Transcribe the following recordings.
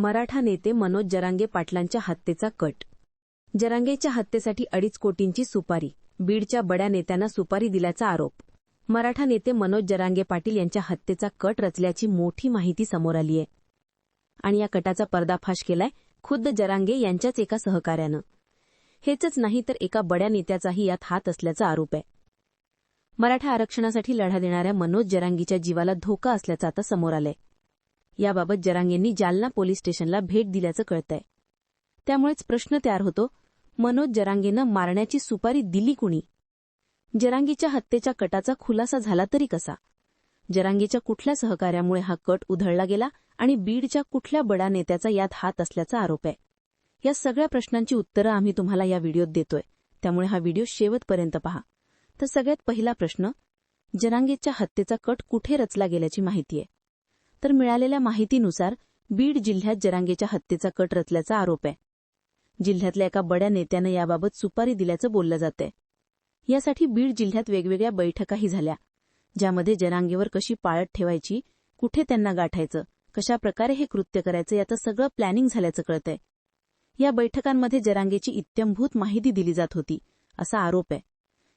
मराठा नेते मनोज जरांगे पाटलांच्या हत्येचा कट. जरांगेच्या हत्येसाठी अडीच कोटींची सुपारी बीडच्या बड्या नेत्यांना सुपारी दिल्याचा आरोप. मराठा नेते मनोज जरांगे पाटील यांच्या हत्येचा कट रचल्याची मोठी माहिती समोर आलीय आणि या कटाचा पर्दाफाश केलाय खुद्द जरांगे यांच्याच एका सहकार्यानं. हेचच नाही तर एका बड्या नेत्याचाही यात हात असल्याचा आरोप आहे. मराठा आरक्षणासाठी लढा देणाऱ्या मनोज जरांगीच्या जीवाला धोका असल्याचं आता समोर आलंय. याबाबत जरांगेंनी जालना पोलीस स्टेशनला भेट दिल्याचं कळतंय. त्यामुळेच प्रश्न तयार होतो मनोज जरांगेनं मारण्याची सुपारी दिली कुणी? जरांगीच्या हत्येच्या कटाचा खुलासा झाला तरी कसा? जरांगीच्या कुठल्या सहकार्यामुळे हा कट उधळला गेला आणि बीडच्या कुठल्या बडा नेत्याचा यात हात असल्याचा आरोप आहे? या सगळ्या प्रश्नांची उत्तरं आम्ही तुम्हाला या व्हिडिओत देतोय. त्यामुळे हा व्हिडिओ शेवटपर्यंत पहा. तर सगळ्यात पहिला प्रश्न जरांगीच्या हत्येचा कट कुठे रचला गेल्याची माहिती आहे? तर मिळालेल्या माहितीनुसार बीड जिल्ह्यात जरांगेच्या हत्येचा कट रचल्याचा आरोप आहे. जिल्ह्यातल्या एका बड्या नेत्यानं याबाबत सुपारी दिल्याचं बोललं जातंय. यासाठी बीड जिल्ह्यात वेगवेगळ्या बैठकाही झाल्या ज्यामध्ये जरांगेवर कशी पाळत ठेवायची कुठे त्यांना गाठायचं कशा प्रकारे हे कृत्य करायचं याचं सगळं प्लॅनिंग झाल्याचं कळतंय. या बैठकांमध्ये जरांगेची इत्यंभूत माहिती दिली जात होती असा आरोप आहे.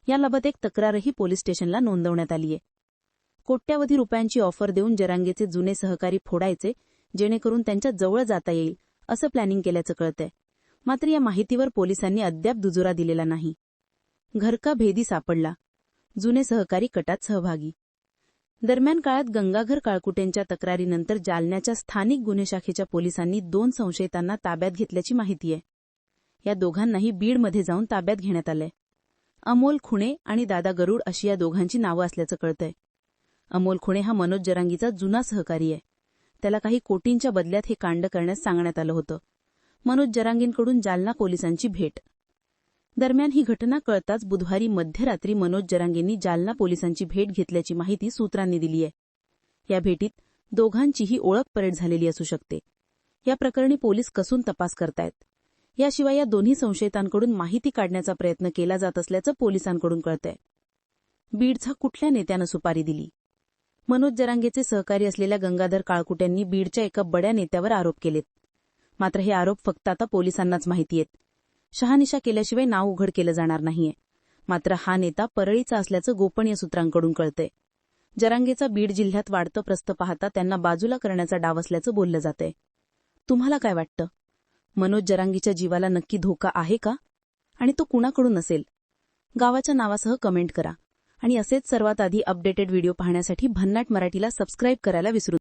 याबाबत एक तक्रारही पोलीस स्टेशनला नोंदवण्यात आलीय. कोट्यावधी रुपयांची ऑफर देऊन जरांगेचे जुने सहकारी फोडायचे जेणेकरून त्यांच्या जवळ जाता येईल असं प्लॅनिंग केल्याचं कळतंय. मात्र या माहितीवर पोलिसांनी अद्याप दुजोरा दिलेला नाही. घरका भेदी सापडला. जुने सहकारी कटात सहभागी. दरम्यान काळात गंगाघर काळकुटेंच्या तक्रारीनंतर जालन्याच्या स्थानिक गुन्हे शाखेच्या पोलिसांनी दोन संशयितांना ताब्यात घेतल्याची माहिती आहे. या दोघांनाही बीडमध्ये जाऊन ताब्यात घेण्यात आलंय. अमोल खुणे आणि दादा गरुड अशी या दोघांची नावं असल्याचं कळतंय. अमोल खुणे हा मनोज जरांगीचा जुना सहकारी आहे. त्याला काही कोटींच्या बदल्यात हे कांड करण्यास सांगण्यात आलं होतं. मनोज जरांगींकडून जालना पोलिसांची भेट. दरम्यान ही घटना कळताच बुधवारी मध्यरात्री मनोज जरांगींनी जालना पोलिसांची भेट घेतल्याची माहिती सूत्रांनी दिली आहे. या भेटीत दोघांचीही ओळख परेड झालेली असू शकते. या प्रकरणी पोलीस कसून तपास करतायत. याशिवाय या दोन्ही संशयितांकडून माहिती काढण्याचा प्रयत्न केला जात असल्याचं पोलिसांकडून कळतंय. बीडचा कुठल्या नेत्यानं सुपारी दिली? मनोज जरांगेचे सहकारी असलेल्या गंगाधर काळकुट्यांनी बीडच्या एका बड्या नेत्यावर आरोप केलेत. मात्र हे आरोप फक्त आता पोलिसांनाच माहिती आहेत. शहानिशा केल्याशिवाय नाव उघड केलं जाणार नाहीये. मात्र हा नेता परळीचा असल्याचं गोपनीय सूत्रांकडून कळतंय. जरांगेचा बीड जिल्ह्यात वाढतं प्रस्त पाहता त्यांना बाजूला करण्याचा डाव असल्याचं बोललं जातंय. तुम्हाला काय वाटतं? मनोज जरांगीच्या जीवाला नक्की धोका आहे का? आणि तो कुणाकडून असेल? गावाच्या नावासह कमेंट करा. आणि असेच सर्वात आधी अपडेटेड व्हिडिओ पाहण्यासाठी भन्नाट मराठीला सबस्क्राईब करायला विसरू